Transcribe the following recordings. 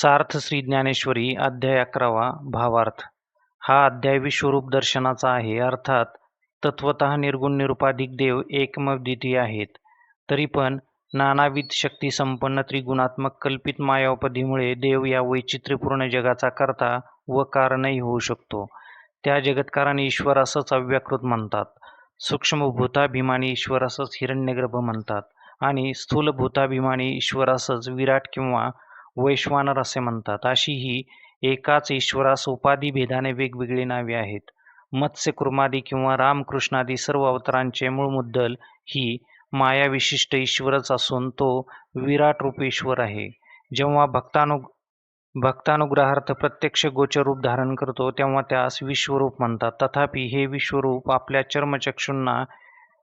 सार्थ श्री ज्ञानेश्वरी अध्याय अकरावा भावार्थ. हा अध्याय विश्वरूप दर्शनाचा आहे. अर्थात तत्वत निर्गुण निरुपाधिक देव एकमद्वितीय आहेत. तरी पण नानाविध शक्ती संपन्न त्रिगुणात्मक कल्पित मायावपदीमुळे देव या वैचित्र्यपूर्ण जगाचा करता व कारणही होऊ शकतो. त्या जगतकाराने ईश्वर असंच अव्याकृत म्हणतात. सूक्ष्म भूताभिमानी ईश्वर असंच हिरण्यगर्भ म्हणतात. आणि स्थूल भूताभिमानी ईश्वर असंच विराट किंवा वैश्वानर असे म्हणतात. अशी ही एकाच ईश्वरास उपाधी भेदाने वेगवेगळी नावे आहेत. मत्स्य कुर्मादी किंवा रामकृष्णादी सर्व अवतारांचे मूळ मुद्दल ही माया विशिष्ट ईश्वरच असून तो विराट रूप ईश्वर आहे. जेव्हा भक्तानु भक्तानुग्रहार्थ प्रत्यक्ष गोचर रूप धारण करतो तेव्हा त्यास विश्वरूप म्हणतात. तथापि हे विश्वरूप आपल्या चर्मचक्षूंना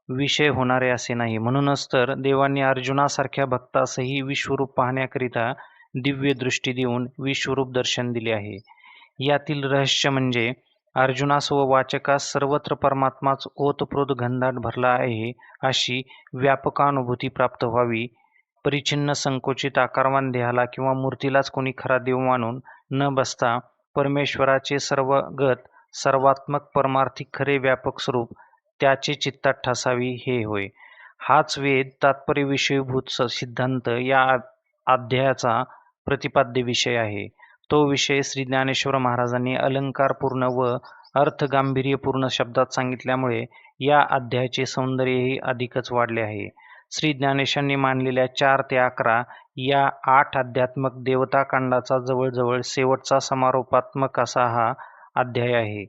विषय होणारे असे नाही. म्हणूनच तर देवांनी अर्जुनासारख्या भक्तासही विश्वरूप पाहण्याकरिता दिव्य दृष्टी देऊन विश्वरूप दर्शन दिले आहे. यातील रहस्य म्हणजे अर्जुनास व वाचकास सर्वत्र परमात्माच ओतप्रोत घनदाट भरला आहे अशी व्यापकानुभूती प्राप्त व्हावी. परिच्छिन्न संकुचित आकारवान देहाला किंवा मूर्तीलाच कोणी खरा देव मानून न बसता परमेश्वराचे सर्वगत सर्वात्मक परमार्थिक खरे व्यापक स्वरूप त्याचे चित्तात ठसावी हे होय. हाच वेद तात्पर्य विषयभूत सिद्धांत या अध्यायाचा प्रतिपाद्य विषय आहे. तो विषय श्री ज्ञानेश्वर महाराजांनी अलंकारपूर्ण व अर्थगांभीर्यपूर्ण शब्दात सांगितल्यामुळे या अध्यायाचे सौंदर्यही अधिकच वाढले आहे. श्री ज्ञानेशांनी मानलेल्या चार ते अकरा या आठ अध्यात्मक देवताकांडाचा जवळजवळ शेवटचा समारोपात्मक असा हा अध्याय आहे.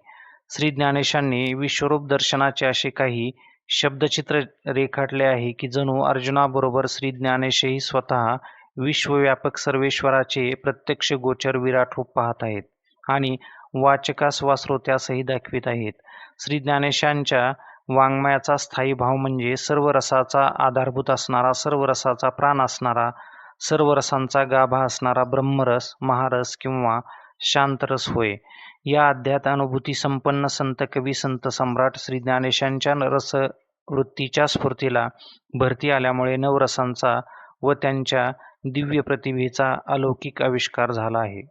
श्री ज्ञानेशांनी विश्वरूप दर्शनाचे असे काही शब्दचित्र रेखाटले आहे की जणू अर्जुनाबरोबर श्री ज्ञानेशही स्वतः विश्वव्यापक सर्वेश्वराचे प्रत्यक्ष गोचर विराट रूप पाहत आहेत आणि वाचकास वा श्रोत्यासही दाखवित आहेत. श्री ज्ञानेशांच्या वाङ्मयाचा स्थायी भाव म्हणजे सर्व रसाचा आधारभूत असणारा सर्व रसाचा प्राण असणारा सर्व रसांचा गाभा असणारा ब्रह्मरस महारस किंवा शांतरस होय. या अध्यात अनुभूती संपन्न संत कवी संत सम्राट श्री ज्ञानेशांच्या रस वृत्तीच्या स्फूर्तीला भरती आल्यामुळे नवरसांचा व त्यांच्या दिव्य प्रतिभेचा अलौकिक आविष्कार झाला आहे.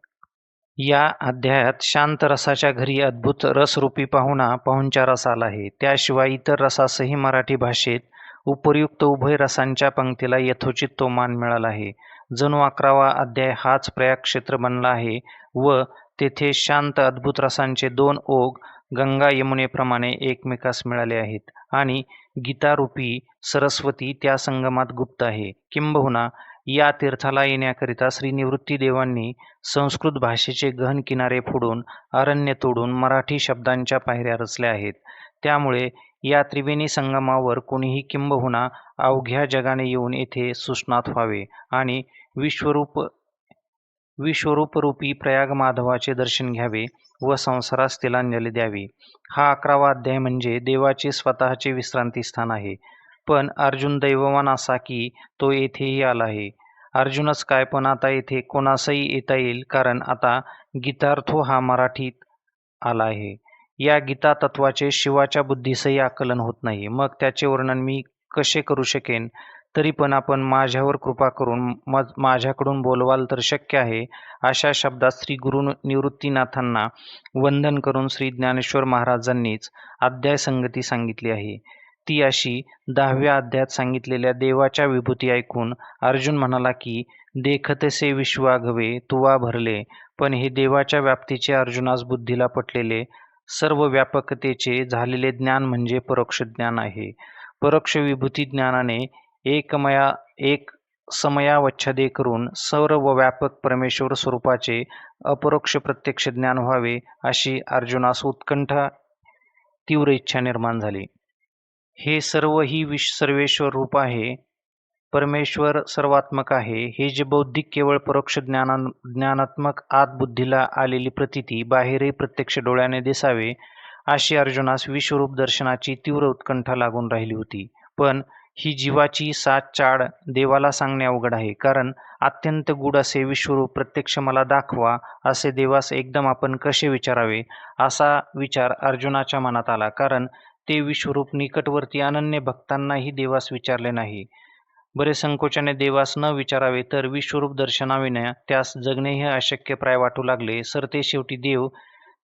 या अध्यायात शांत रसाच्या घरी अद्भुत रसरूपी पाहुणा पाहुणच्या रस आला आहे. त्याशिवाय इतर रसासही मराठी भाषेत उपयुक्त उभय रसांच्या पंक्तीला यथोचित तो मान मिळाला आहे. जणू अकरावा अध्याय हाच प्रयाग क्षेत्र बनला आहे व तेथे शांत अद्भुत रसांचे दोन ओघ गंगा यमुनेप्रमाणे एकमेकास मिळाले आहेत. आणि गीतारूपी सरस्वती त्या संगमात गुप्त आहे. किंबहुना या तीर्थाला येण्याकरिता श्री निवृत्तीदेवांनी संस्कृत भाषेचे गहन किनारे फोडून अरण्य तोडून मराठी शब्दांच्या पायऱ्या रचल्या आहेत. त्यामुळे या त्रिवेणी संगमावर कोणीही किंबहुना अवघ्या जगाने येऊन येथे सुस्नात व्हावे आणि विश्वरूप विश्वरूपरूपी प्रयाग माधवाचे दर्शन घ्यावे व संसारास तिलांजली द्यावी. हा अकरावा अध्याय म्हणजे देवाचे स्वतःचे विश्रांती स्थान आहे. पण अर्जुन दैववान असा की तो येथेही आला आहे. अर्जुनच काय पण आता येथे कोणासही येता येईल कारण आता गीतार्थो हा मराठीत आला आहे. या गीता तत्वाचे शिवाच्या बुद्धीसही आकलन होत नाही. मग त्याचे वर्णन मी कसे करू शकेन? तरी पण आपण माझ्यावर कृपा करून मज माझ्याकडून बोलवाल तर शक्य आहे अशा शब्दात श्री गुरु निवृत्तीनाथांना वंदन करून श्री ज्ञानेश्वर महाराजांनीच अध्याय संगती सांगितली आहे. ती अशी दहाव्या अध्यायात सांगितलेल्या देवाच्या विभूती ऐकून अर्जुन म्हणाला की देखतसे विश्वाघवे तुवा भरले पण हे देवाच्या व्याप्तीचे अर्जुनास बुद्धीला पटलेले सर्व व्यापकतेचे झालेले ज्ञान म्हणजे परोक्ष ज्ञान आहे. परोक्ष विभूती ज्ञानाने एकमया एक समयावच्छदे करून सर्व व्यापक परमेश्वर स्वरूपाचे अपरोक्ष प्रत्यक्ष ज्ञान व्हावे अशी अर्जुनास उत्कंठा तीव्र इच्छा निर्माण झाली. हे सर्व ही विश सर्वेश्वर रूप आहे परमेश्वर सर्वात्मक आहे. हे जे बौद्धिक केवळ परोक्ष ज्ञाना ज्ञानात्मक आत बुद्धीला आलेली प्रतिती बाहेरही प्रत्यक्ष डोळ्याने दिसावे अशी अर्जुनास विश्वरूप दर्शनाची तीव्र उत्कंठा लागून राहिली होती. पण ही जीवाची सात चाड देवाला सांगणे अवघड आहे कारण अत्यंत गूढ असे विश्वरूप प्रत्यक्ष मला दाखवा असे देवास एकदम आपण कसे विचारावे असा विचार अर्जुनाच्या मनात आला. कारण ते विश्वरूप निकटवर्ती अनन्य भक्तांनाही देवास विचारले नाही. बरे संकोचाने देवास न विचारावे तर विश्वरूप दर्शनाविना त्यास जगणेही अशक्यप्राय वाटू लागले. सरते शेवटी देव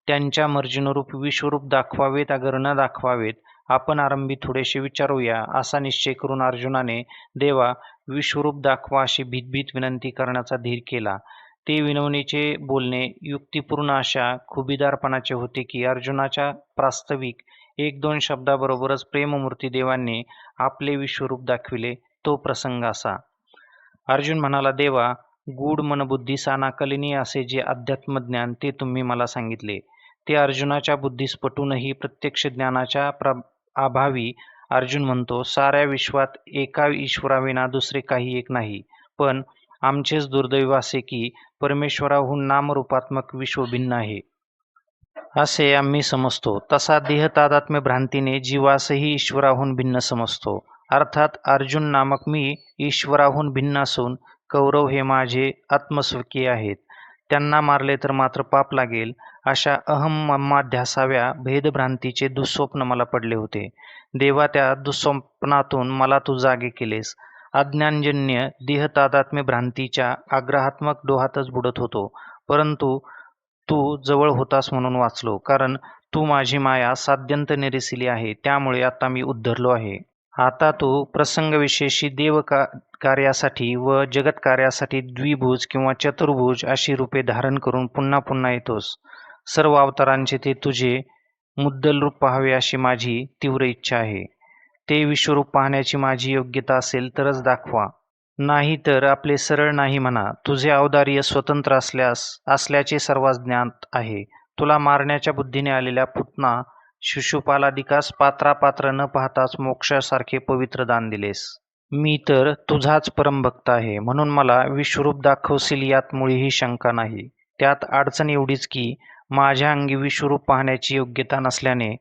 त्यांच्या मर्जीनुरूप विश्वरूप दाखवावेत अगर न दाखवावेत आपण आरंभी थोडेसे विचारूया असा निश्चय करून अर्जुनाने देवा विश्वरूप दाखवा अशी भीतभीत विनंती करण्याचा धीर केला. ते विनवणीचे बोलणे युक्तिपूर्ण अशा खुबीदारपणाचे होते की अर्जुनाच्या प्रास्ताविक एक दोन शब्दाबरोबरच प्रेममूर्ती देवांनी आपले विश्वरूप दाखविले तो प्रसंग असा. अर्जुन म्हणाला देवा गूढ मनबुद्धी सानाकलिनी असे जे अध्यात्मज्ञान ते तुम्ही मला सांगितले. ते अर्जुनाच्या बुद्धीस पटूनही प्रत्यक्ष ज्ञानाच्या प्र अभावी अर्जुन म्हणतो साऱ्या विश्वात एका ईश्वराविना दुसरे काही एक नाही. पण आमचेच दुर्दैव असे की परमेश्वराहून नामरूपात्मक विश्व भिन्न आहे. असे आम्ही समजतो. तसा देह तादात्म्य भ्रांतीने जीवासही ईश्वराहून भिन्न समजतो. अर्थात अर्जुन नामक मी ईश्वराहून भिन्न असून कौरव हे माझे आत्मस्वकीय आहेत. त्यांना मारले तर मात्र पाप लागेल अशा अहममाध्यासाव्या भेदभ्रांतीचे दुःस्वप्न मला पडले होते. देवा त्या दुःस्वप्नातून मला तू जागे केलेस. अज्ञानजन्य देहतादात्म्य भ्रांतीच्या आग्रहात्मक डोहातच बुडत होतो. परंतु तू जवळ होतास म्हणून वाचलो. कारण तू माझी माया साध्यंत निरेसिली आहे. त्यामुळे आता मी उद्धरलो आहे. आता तू प्रसंगविशेषी देव का कार्यासाठी व जगत कार्यासाठी द्विभुज किंवा चतुर्भुज अशी रूपे धारण करून पुन्हा पुन्हा येतोस. सर्व अवतारांचे ते तुझे मुद्दल रूप पाहावे अशी माझी तीव्र इच्छा आहे. ते विश्वरूप पाहण्याची माझी योग्यता असेल तरच दाखवा. नाही तर आपले सरळ नाही म्हणा. तुझे अवदार्य स्वतंत्र असल्यास असल्याचे सर्वांस ज्ञात आहे. तुला मारण्याच्या बुद्धीने आलेल्या पुतना शिशुपालादिकास पात्रापात्र न पाहताच मोक्षासारखे पवित्र दान दिलेस. मी तर तुझाच परमभक्त आहे. म्हणून मला विश्वरूप दाखवशील यात मुळीही शंका नाही. त्यात अडचण एवढीच की माझ्या अंगी विश्वरूप पाहण्याची योग्यता नसल्याने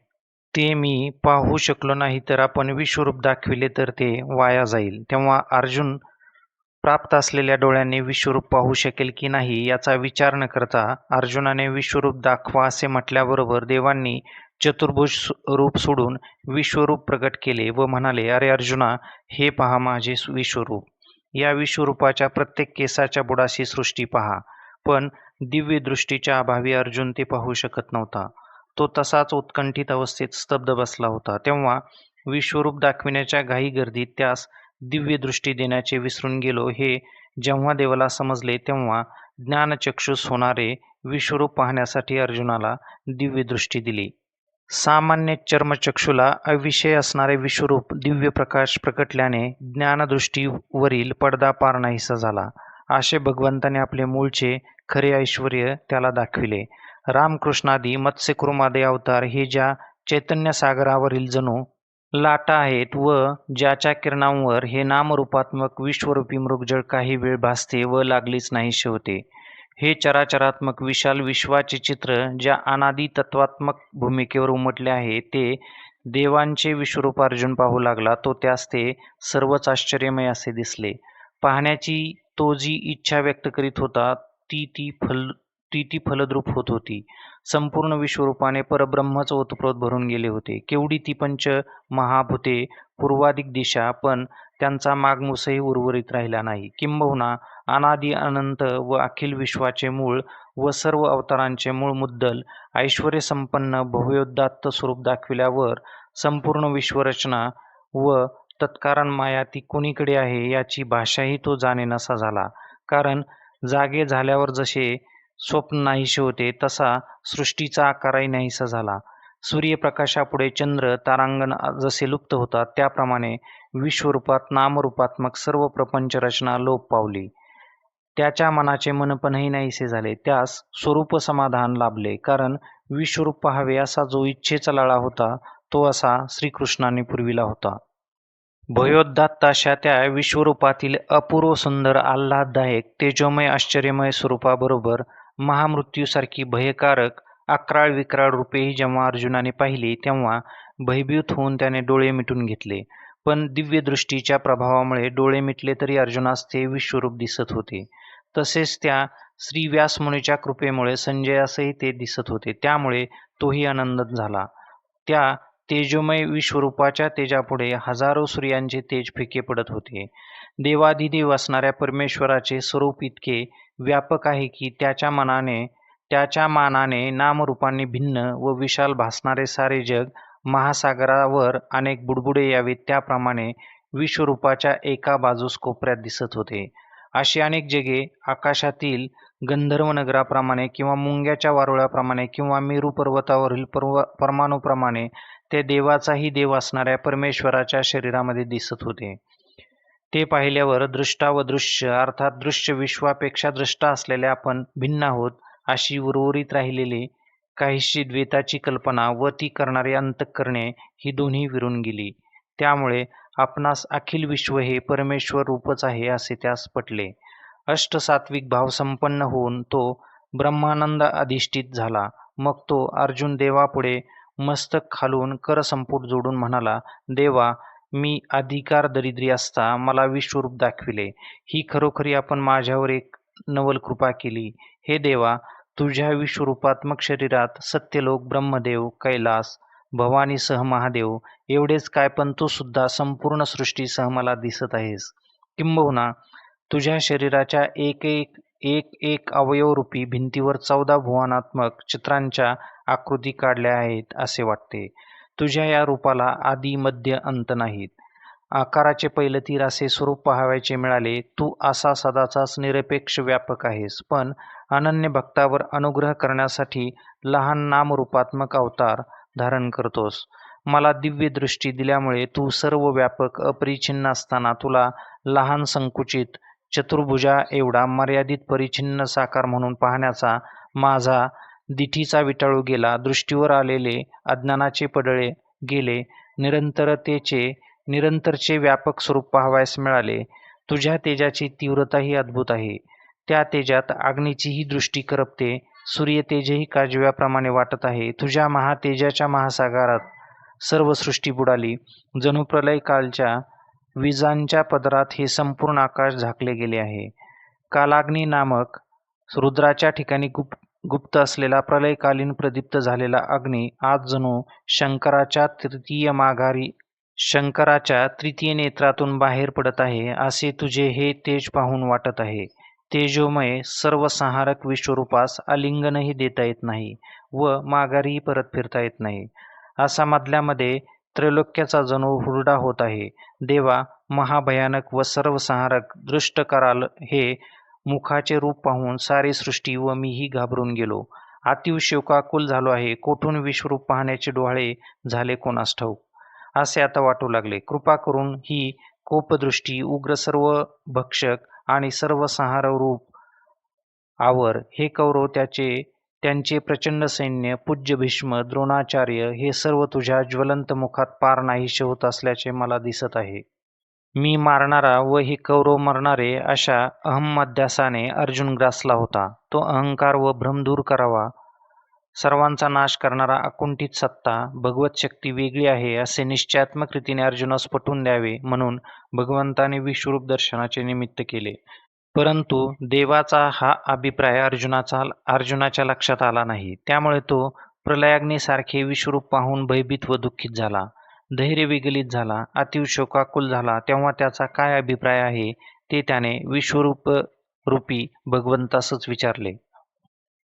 ते मी पाहू शकलो नाही तर आपण विश्वरूप दाखविले तर ते वाया जाईल. तेव्हा अर्जुन प्राप्त असलेल्या डोळ्यांनी विश्वरूप पाहू शकेल की नाही याचा विचार न करता अर्जुनाने विश्वरूप दाखवा असे म्हटल्याबरोबर देवांनी चतुर्भुज रूप सोडून विश्वरूप प्रकट केले व म्हणाले अरे अर्जुना हे पहा माझे विश्वरूप. या विश्वरूपाच्या प्रत्येक केसाच्या बुडाशी सृष्टी पहा. पण दिव्य दृष्टीच्या अभावी अर्जुन ते पाहू शकत नव्हता. तो तसाच उत्कंठित अवस्थेत स्तब्ध बसला होता. तेव्हा विश्वरूप दाखविण्याच्या घाई गर्दीत त्यास दिव्य दृष्टी देण्याचे विसरून गेलो. हे जेव्हा देवाला समजले तेव्हा ज्ञानचक्षुस होणारे विश्वरूप पाहण्यासाठी अर्जुनाला दिव्य दृष्टी दिली. सामान्य चर्मचक्षुला अविषय असणारे विश्वरूप दिव्य प्रकाश प्रकटल्याने ज्ञानदृष्टीवरील पडदा पार नाहीसा झाला. असे भगवंताने आपले मूळचे खरे ऐश्वर त्याला दाखविले. रामकृष्णादी मत्स्यकुर्मादे अवतार हे ज्या चैतन्य सागरावरील जणू लाटा आहेत व ज्याच्या किरणांवर हे नामरूपात्मक विश्वरूपी मृगजळ काही वेळ भासते व लागलीच नाहीसे होते हे चराचरात्मक विशाल विश्वाचे चित्र ज्या अनादी तत्वात्मक भूमिकेवर उमटले आहे ते देवांचे विश्वरूप अर्जुन पाहू लागला तो त्यास ते सर्वच आश्चर्यमय असे दिसले. पाहण्याची तो जी इच्छा व्यक्त करीत होता ती ती फल ती ती फलद्रूप होत होती. संपूर्ण विश्वरूपाने परब्रह्मच ओतप्रोत भरून गेले होते. केवढी ती पंच महाभूते पूर्वाधिक दिशा पण त्यांचा मागमूसही उर्वरित राहिला नाही. किंबहुना अनादि अनंत व अखिल विश्वाचे मूळ व सर्व अवतारांचे मूळ मुद्दल ऐश्वर्यसंपन्न भव्योदात्त स्वरूप दाखविल्यावर संपूर्ण विश्वरचना व तत्कारण माया ती कोणीकडे आहे याची भाषाही तो जाणे नसा झाला. कारण जागे झाल्यावर जसे स्वप्न नाहीसे होते तसा सृष्टीचा आकारही नाहीसा झाला. सूर्यप्रकाशापुढे चंद्र तारांगण जसे लुप्त होतात त्याप्रमाणे विश्वरूपात नामरूपात्मक सर्व प्रपंच रचना लोप पावली. त्याच्या मनाचे मनपणही नाहीसे झाले. त्यास स्वरूप समाधान लाभले कारण विश्वरूप पाहावे असा जो इच्छेचा लळा होता तो असा श्रीकृष्णाने पुरविला होता. भयोद्धात अशा त्या विश्वरूपातील अपूर्व सुंदर आल्हाददायक तेजोमय आश्चर्यमय स्वरूपाबरोबर महामृत्यूसारखी भयकारक अक्राळ विक्राळ रूपेही जेव्हा अर्जुनाने पाहिली तेव्हा भयभीत होऊन त्याने डोळे मिटून घेतले. पण दिव्यदृष्टीच्या प्रभावामुळे डोळे मिटले तरी अर्जुनास ते विश्वरूप दिसत होते. तसेच त्या श्री व्यासमुनीच्या कृपेमुळे संजयासही ते दिसत होते. त्यामुळे तोही आनंदत झाला. त्या तेजोमय विश्वरूपाच्या तेजापुढे हजारो सूर्यांचे तेज फिके पडत होते. देवाधिदेव असणाऱ्या परमेश्वराचे स्वरूप इतके व्यापक आहे की त्याच्या मनाने त्याच्या मानाने नामरूपांनी भिन्न व विशाल भासणारे सारे जग महासागरावर अनेक बुडबुडे यावेत. त्याप्रमाणे विश्वरूपाच्या एका बाजूस कोपऱ्यात दिसत होते. अशी अनेक जगे आकाशातील गंधर्व नगराप्रमाणे किंवा मुंग्याच्या वारुळाप्रमाणे किंवा मेरू पर्वतावरील पर्व परमाणूप्रमाणे ते देवाचाही देव असणाऱ्या परमेश्वराच्या शरीरामध्ये दिसत होते. ते पाहिल्यावर दृष्टा व दृश्य अर्थात दृश्य विश्वापेक्षा दृष्टा असलेले आपण भिन्न आहोत अशी उर्वरित राहिलेली काहीशी द्वैताची कल्पना व ती करणारी अंतःकरणे ही दोन्ही विरून गेली. त्यामुळे आपणास अखिल विश्व हे परमेश्वर रूपच आहे असे त्यास पटले. अष्टसात्विक भाव संपन्न होऊन तो ब्रह्मानंद अधिष्ठित झाला. मग तो अर्जुन देवापुढे मस्तक खालून करसंपूट जोडून म्हणाला देवा मी अधिकार दरिद्री असता मला विश्वरूप दाखविले. ही खरोखरी आपण माझ्यावर एक नवल कृपा केली. हे देवा तुझ्या विश्वरूपात्मक शरीरात सत्यलोक ब्रह्मदेव कैलास भवानीसह महादेव एवढेच काय पण तू सुद्धा संपूर्ण सृष्टीसह मला दिसत आहेस. किंबहुना तुझ्या शरीराच्या एक एक एक एक अवयवरूपी भिंतीवर चौदा भुवनात्मक चित्रांच्या आकृती काढल्या आहेत असे वाटते. तुझ्या या रूपाला आदी मध्य अंत नाहीत. आकाराचे पहिले तीर असे स्वरूप पाहावयाचे मिळाले. तू असा सदाचाच निरपेक्ष व्यापक आहेस. पण अनन्य भक्तावर अनुग्रह करण्यासाठी लहान नामरूपात्मक अवतार धारण करतोस. मला दिव्य दृष्टी दिल्यामुळे तू सर्व व्यापक अपरिछिन्न असताना तुला लहान संकुचित चतुर्भुजा एवढा मर्यादित परिच्छिन्न साकार म्हणून पाहण्याचा माझा दिठीचा विटाळू गेला. दृष्टीवर आलेले अज्ञानाचे पडळे गेले. निरंतरतेचे निरंतरचे व्यापक स्वरूप पाहावयास मिळाले. तुझ्या तेजाची तीव्रताही अद्भुत आहे. त्या तेजात अग्नीचीही दृष्टी करपते. सूर्य तेजही काजव्याप्रमाणे वाटत आहे. तुझ्या महातेजाच्या महासागरात सर्व सृष्टी बुडाली. जणू प्रलय कालच्या विजांच्या पदरात हे संपूर्ण आकाश झाकले गेले आहे. कालाग्नी नामक रुद्राच्या ठिकाणी गुप गुप्त असलेला प्रलयकालीन प्रदीप्त झालेला अग्नी आज जणू शंकराच्या तृतीय माघारी शंकराच्या तृतीय नेत्रातून बाहेर पडत आहे असे तुझे हे तेज पाहून वाटत आहे. तेजोमय सर्वसंहारक विश्वरूपास आलिंगनही देता येत नाही व माघारीही परत फिरता येत नाही. असा मधल्यामध्ये त्रैलोक्याचा जणू हुरडा होत आहे. देवा महाभयानक व सर्वसंहारक दृष्ट कराल हे मुखाचे रूप पाहून सारी सृष्टी व मीही घाबरून गेलो. अतिव शोकाकुल झालो आहे. कोठून विश्वरूप पाहण्याचे डोळे झाले कोणास ठाऊक? असे आता वाटू लागले. कृपा करून ही कोपदृष्टी उग्र सर्व भक्षक आणि सर्वसंहार रूप आवर. हे कौरव त्याचे त्यांचे प्रचंड सैन्य पूज्य भीष्म द्रोणाचार्य हे सर्व तुझ्या ज्वलंत मुखात पार नाहीसे होत असल्याचे मला दिसत आहे. मी मारणारा व हे कौरव मरणारे अशा अहमध्यासाने अर्जुन ग्रासला होता. तो अहंकार व भ्रम दूर करावा. सर्वांचा नाश करणारा अकुंठित सत्ता भगवत शक्ती वेगळी आहे असे निश्चयात्मक रीतीने अर्जुनास पटवून द्यावे म्हणून भगवंताने विश्वरूप दर्शनाचे निमित्त केले. परंतु देवाचा हा अभिप्राय अर्जुनाचा अर्जुनाच्या लक्षात आला नाही. त्यामुळे तो प्रलयाग्नीसारखे विश्वरूप पाहून भयभीत व दुःखित झाला. धैर्य विगलित झाला अतिशोकाकुल झाला तेव्हा त्याचा काय अभिप्राय आहे ते त्याने विश्वरूप रूपी भगवंतासच विचारले.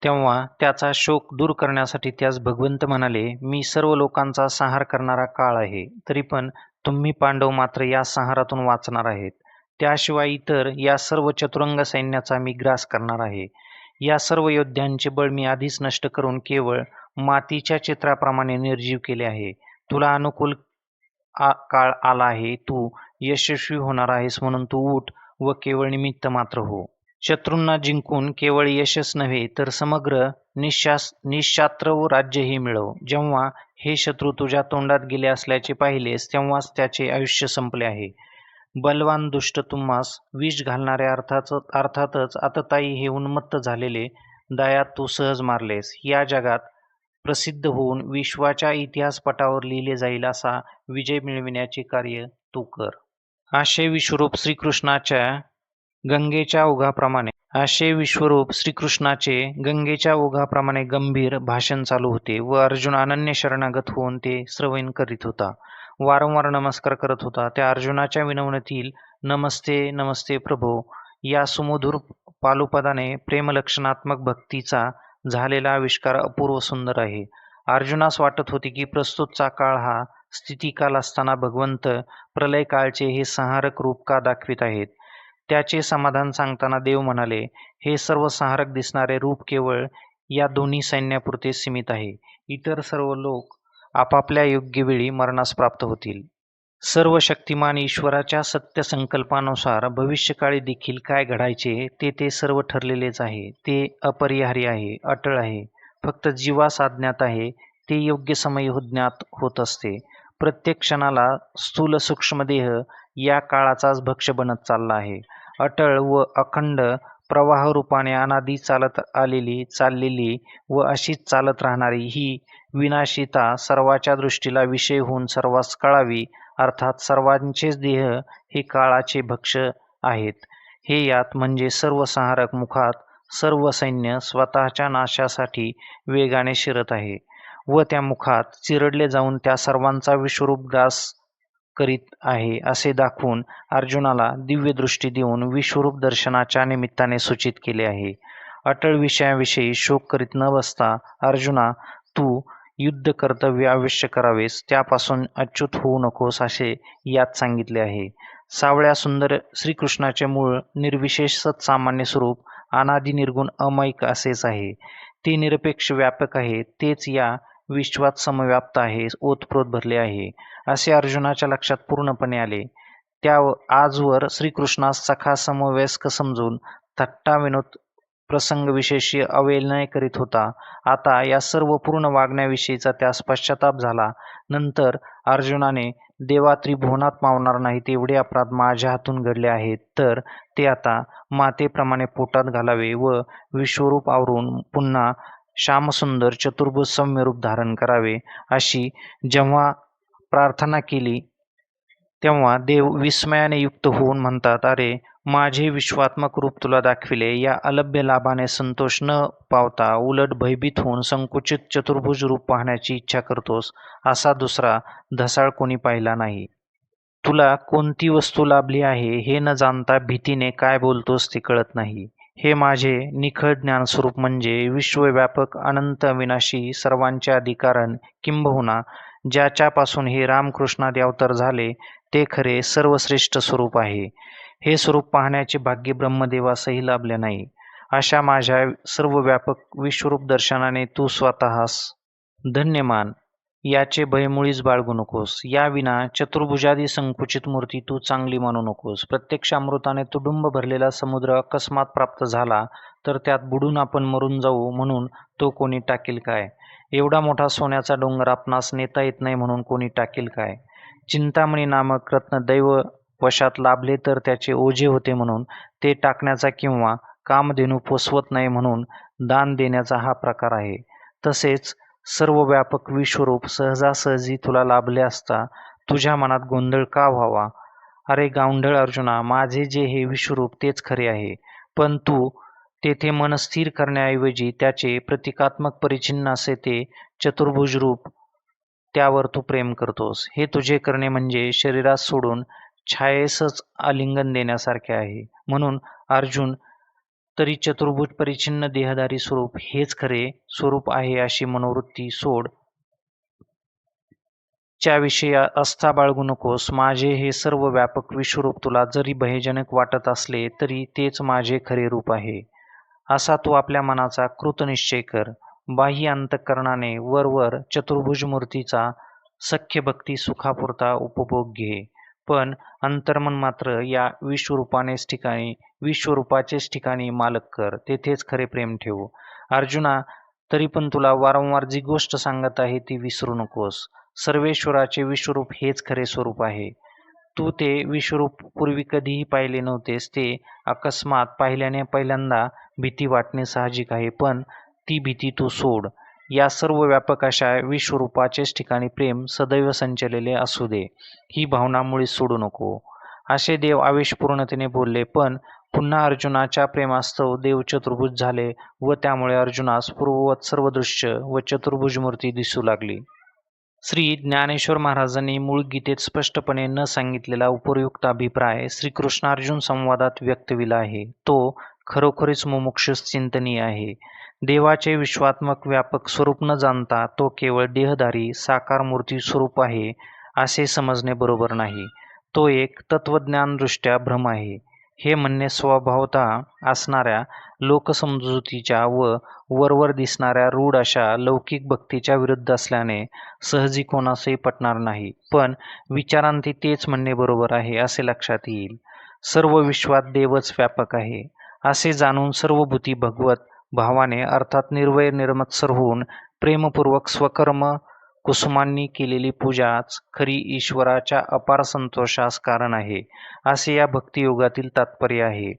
तेव्हा त्याचा शोक दूर करण्यासाठी त्यास भगवंत म्हणाले मी सर्व लोकांचा संहार करणारा काळ आहे तरी पण तुम्ही पांडव मात्र या संहारातून वाचणार आहेत. त्याशिवाय इतर या सर्व चतुरंग सैन्याचा मी ग्रास करणार आहे. या सर्व योद्ध्यांचे बळ मी आधीच नष्ट करून केवळ मातीच्या चित्राप्रमाणे निर्जीव केले आहे. तुला अनुकूल आ काळ आला आहे तू यशस्वी होणार आहेस म्हणून तू उठ व केवळ निमित्त मात्र हो. शत्रूंना जिंकून केवळ यशच नव्हे तर समग्र निशास निशात्र राज्यही मिळव. जेव्हा हे शत्रू तुझ्या तोंडात गेले असल्याचे पाहिलेस तेव्हाच त्याचे आयुष्य संपले आहे. बलवान दुष्ट तुम्हास विष घालणाऱ्या अर्थाच अर्थातच आतताई हे उन्मत्त झालेले दयात तू सहज मारलेस. या जगात प्रसिद्ध होऊन विश्वाच्या इतिहासपटावर लिहिले जाईल असा विजय मिळविण्याचे कार्य तू कर. आशे विश्वरूप श्रीकृष्णाच्या गंगेच्या ओघाप्रमाणे आशे विश्वरूप श्रीकृष्णाचे गंगेच्या ओघाप्रमाणे गंभीर भाषण चालू होते व अर्जुन अनन्य शरणागत होऊन ते श्रवण करीत होता. वारंवार नमस्कार करत होता. त्या अर्जुनाच्या विनवणीतील नमस्ते नमस्ते प्रभो या सुमधुर पालुपदाने प्रेमलक्षणात्मक भक्तीचा झालेला आविष्कार अपूर्व सुंदर आहे. अर्जुनास वाटत होते की प्रस्तुतचा काळ हा स्थितिकाल असताना भगवंत प्रलय काळचे हे संहारक रूप का दाखवित आहेत? त्याचे समाधान सांगताना देव म्हणाले हे सर्व संहारक दिसणारे रूप केवळ या दोन्ही सैन्यापुरते सीमित आहे. इतर सर्व लोक आपापल्या योग्य वेळी मरणास प्राप्त होतील. सर्व शक्तिमान ईश्वराच्या सत्य संकल्पानुसार भविष्यकाळी देखील काय घडायचे ते ते सर्व ठरलेलेच आहे. ते अपरिहार्य आहे अटळ आहे. फक्त जीवा साधण्यात आहे. ते योग्य समय हो- ज्ञात होत असते. प्रत्येक क्षणाला स्थूल सूक्ष्मदेह या काळाचाच भक्ष बनत चालला आहे. अटळ व अखंड प्रवाह रूपाने अनादी चालत आलेली चाललेली व अशीच चालत राहणारी ही विनाशिता सर्वाच्या दृष्टीला विषय होऊन सर्वास कळावी अर्थात सर्वांचेच देह हे काळाचे भक्ष आहेत. हे यात म्हणजे सर्वसंहारक मुखात सर्व सैन्य स्वतःच्या नाशासाठी वेगाने शिरत आहे व त्या मुखात चिरडले जाऊन त्या सर्वांचा विश्वरूप ग्रास करीत आहे असे दाखवून अर्जुनाला दिव्य दृष्टी देऊन विश्वरूप दर्शनाच्या निमित्ताने सूचित केले आहे. अटळ विषयाविषयी शोक करीत न बसता अर्जुना तू युद्ध कर्तव्य अवश्य करावेस त्यापासून अच्युत होऊ नकोस असे यात सांगितले आहे. सावळ्या सुंदर श्रीकृष्णाचे मूळ निर्विशेष सत्सामान्य स्वरूप अनादि निर्गुण अमैक असेच आहे. ते निरपेक्ष व्यापक आहे तेच या विश्वात समव्याप्त आहे ओतप्रोत भरले आहे असे अर्जुनाच्या लक्षात पूर्णपणे आले. त्या आजवर श्रीकृष्णास सखा समवयस्क समजून थट्टा विनोद प्रसंगविशेषी अवहेलनय करीत होता. आता या सर्व पूर्ण वागण्याविषयीचा त्यास पश्चाताप झाला. नंतर अर्जुनाने देवा त्रिभुवनात मावणार नाहीत एवढे अपराध माझ्या हातून घडले आहेत तर ते आता मातेप्रमाणे पोटात घालावे व विश्वरूप आवरून पुन्हा श्यामसुंदर चतुर्भुज सौम्य रूप धारण करावे. अशी जेव्हा प्रार्थना केली तेव्हा देव विस्मयाने युक्त होऊन म्हणतात अरे माझे विश्वात्मक रूप तुला दाखविले. या अलभ्य लाभाने संतोष न पावता उलट भयभीत होऊन संकुचित चतुर्भुज रूप पाहण्याची इच्छा करतोस असा दुसरा धसाळ कोणी पाहिला नाही. तुला कोणती वस्तू लाभली आहे हे न जाणता भीतीने काय बोलतोस ते कळत नाही. हे माझे निखळ ज्ञानस्वरूप म्हणजे विश्वव्यापक अनंत अविनाशी सर्वांचे अधिकारण किंबहुना ज्याच्यापासून हे रामकृष्णादी अवतार झाले ते खरे सर्वश्रेष्ठ स्वरूप आहे. हे स्वरूप पाहण्याचे भाग्य ब्रह्मदेवासही लाभले नाही. अशा माझ्या सर्व व्यापक विश्वरूप दर्शनाने तू स्वतःस धन्यमान. याचे भय मुळीच बाळगू नकोस. या विना चतुर्भुजादी संकुचित मूर्ती तू चांगली मानू नकोस. प्रत्यक्ष अमृताने तुडुंब भरलेला समुद्र अकस्मात प्राप्त झाला तर त्यात बुडून आपण मरून जाऊ म्हणून तो कोणी टाकेल काय? एवढा मोठा सोन्याचा डोंगर आपणास नेता येत नाही म्हणून कोणी टाकेल काय? चिंतामणी नामक रत्न दैव वशात लाभले तर त्याचे ओझे होते म्हणून ते टाकण्याचा किंवा कामधेनू पोसवत नाही म्हणून दान देण्याचा हा प्रकार आहे. तसेच सर्व व्यापक विश्वरूप सहजासहजी तुला लाभले असता तुझ्या मनात गोंधळ का व्हावा? अरे गावंढळ अर्जुना माझे जे हे विश्वरूप तेच खरे आहे. पण तू तेथे मन स्थिर करण्याऐवजी त्याचे प्रतिकात्मक परिचिन्न असे ते चतुर्भुज रूप त्यावर तू प्रेम करतोस. हे तुझे करणे म्हणजे शरीरात सोडून छायेसच आलिंगन देण्यासारखे आहे. म्हणून अर्जुन तरी चतुर्भुज परिचिन्न देहधारी स्वरूप हेच खरे स्वरूप आहे अशी मनोवृत्ती सोड. च्याविषयी अस्था बाळगू नकोस. माझे हे सर्व व्यापक विश्वरूप तुला जरी भयजनक वाटत असले तरी तेच माझे खरे रूप आहे. असा तू आपल्या मनाचा कृतनिश्चय कर. बाह्य अंतकरणाने वरवर चतुर्भुज मूर्तीचा सख्य भक्ती सुखापुरता उपभोग घे. पण अंतर्मन मात्र या विश्वरूपानेच ठिकाणी विश्वरूपाचेच ठिकाणी मालक कर तेथेच खरे प्रेम ठेवू. अर्जुना तरी पण तुला वारंवार जी गोष्ट सांगत आहे ती विसरू नकोस. सर्वेश्वराचे विश्वरूप हेच खरे स्वरूप आहे. तू ते विश्वरूप पूर्वी कधीही पाहिले नव्हतेस ते अकस्मात पाहिल्याने पहिल्यांदा भीती वाटणे साहजिक आहे पण ती भीती तू सोड. या सर्व व्यापक अशा विश्वरूपाचेच ठिकाणी प्रेम सदैव संचलेले असू दे ही भावना मुळीच सोडू नको. असे देव आवेशपूर्णतेने बोलले पण पुन्हा अर्जुनाच्या प्रेमास्तव देव चतुर्भुज झाले व त्यामुळे अर्जुनास पूर्ववत सर्व दृश्य व चतुर्भुज मूर्ती दिसू लागली. श्री ज्ञानेश्वर महाराजांनी मूळ गीतेत स्पष्टपणे न सांगितलेला उपयुक्त अभिप्राय श्रीकृष्णार्जुन संवादात व्यक्तविला आहे. तो खरोखरीच मुमुक्ष चिंतनीय आहे. देवाचे विश्वात्मक व्यापक स्वरूप न जाणता तो केवळ देहधारी साकार मूर्ती स्वरूप आहे असे समजणे बरोबर नाही. तो एक तत्वज्ञानदृष्ट्या भ्रम आहे. हे म्हणणे स्वभावतः असणाऱ्या लोकसमजुतीच्या व वरवर दिसणाऱ्या रूढ अशा लौकिक भक्तीच्या विरुद्ध असल्याने सहजी कोणासही पटणार नाही. पण विचारांती तेच म्हणणे बरोबर आहे असे लक्षात येईल. सर्व विश्वात देवच व्यापक आहे असे जाणून सर्व भूती भगवत भावाने अर्थात निर्वय निर्मत्सर होऊन प्रेमपूर्वक स्वकर्म कुसुमांनी केलेली पूजाच खरी ईश्वराच्या अपार संतोषास कारण आहे असे या भक्तियोगातील तात्पर्य आहे.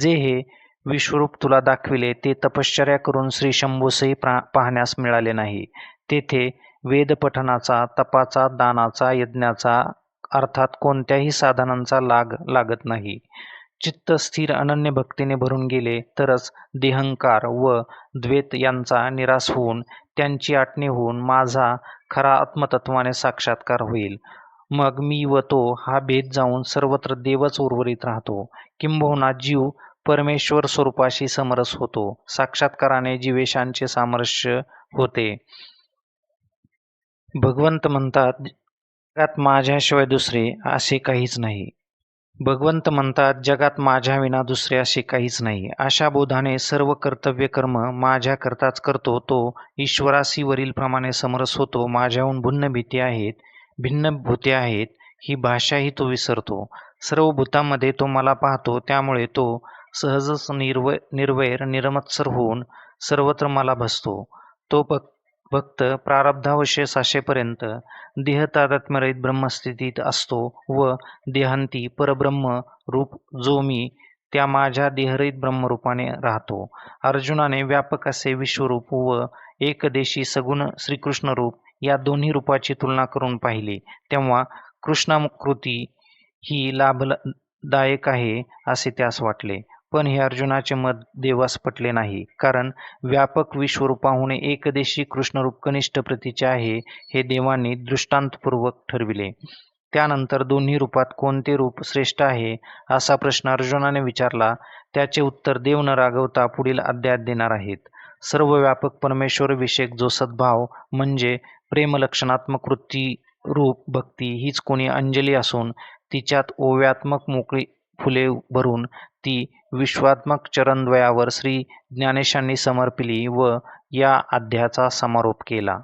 जे हे विश्वरूप तुला दाखविले ते तपश्चर्या करून श्री शंभूसही पाहण्यास मिळाले नाही. तेथे वेदपठनाचा तपाचा दानाचा यज्ञाचा अर्थात कोणत्याही साधनांचा लाग लागत नाही. चित्त स्थिर अनन्य भक्तीने भरून गेले तरच देहंकार व द्वेत यांचा निराश होऊन त्यांची आटणी होऊन माझा खरा आत्मतत्वाने साक्षात्कार होईल. मग मी व तो हा भेद जाऊन सर्वत्र देवच उर्वरित राहतो. किंबहुना जीव परमेश्वर स्वरूपाशी समरस होतो. साक्षात्काराने जीवेशांचे सामरस्य होते. भगवंत म्हणतात जगात माझ्याशिवाय दुसरे असे काहीच नाही. भगवंत म्हणतात जगात माझ्या विना दुसरे असे काहीच नाही. अशा बोधाने सर्व कर्तव्य कर्म माझ्याकरताच करतो. तो ईश्वरासी वरीलप्रमाणे समरस होतो. माझ्याहून भिन्न भीती आहेत भिन्न भूते आहेत ही भाषाही तो विसरतो. सर्व भूतांमध्ये तो मला पाहतो. त्यामुळे तो सहजच निर्व निर्वैर निरमत्सर होऊन सर्वत्र मला भसतो. तो फक्त भक्त प्रारब्धावशेष साशेपर्यंत देह तादात्म्यरहित ब्रह्मस्थितीत असतो व देहांती परब्रह्म रूप जो मी त्या माझ्या देहरहित ब्रह्मरूपाने राहतो. अर्जुनाने व्यापक असे विश्वरूप व एकदेशी सगुण श्रीकृष्ण रूप या दोन्ही रूपाची तुलना करून पाहिली. तेव्हा कृष्णाकृती ही लाभदायक आहे असे त्यास वाटले. पण हे अर्जुनाचे मत देवास पटले नाही. कारण व्यापक विश्वरूपाहून एकदेशी कृष्णरूप कनिष्ठ प्रतीचे आहे हे देवांनी दृष्टांतपूर्वक ठरविले. त्यानंतर दोन्ही रूपात कोणते रूप श्रेष्ठ आहे असा प्रश्न अर्जुनाने विचारला. त्याचे उत्तर देव न रागवता पुढील अध्यायात देणार आहेत. सर्व व्यापक परमेश्वर विषयक जो सद्भाव म्हणजे प्रेमलक्षणात्मक वृत्ती रूप भक्ती हीच कोणी अंजली असून तिच्यात ओव्यात्मक मोकळी फुले भरून ती विश्वात्मक चरणद्वयावर श्री ज्ञानेशांनी समर्पिली व या अध्यायाचा समारोप केला.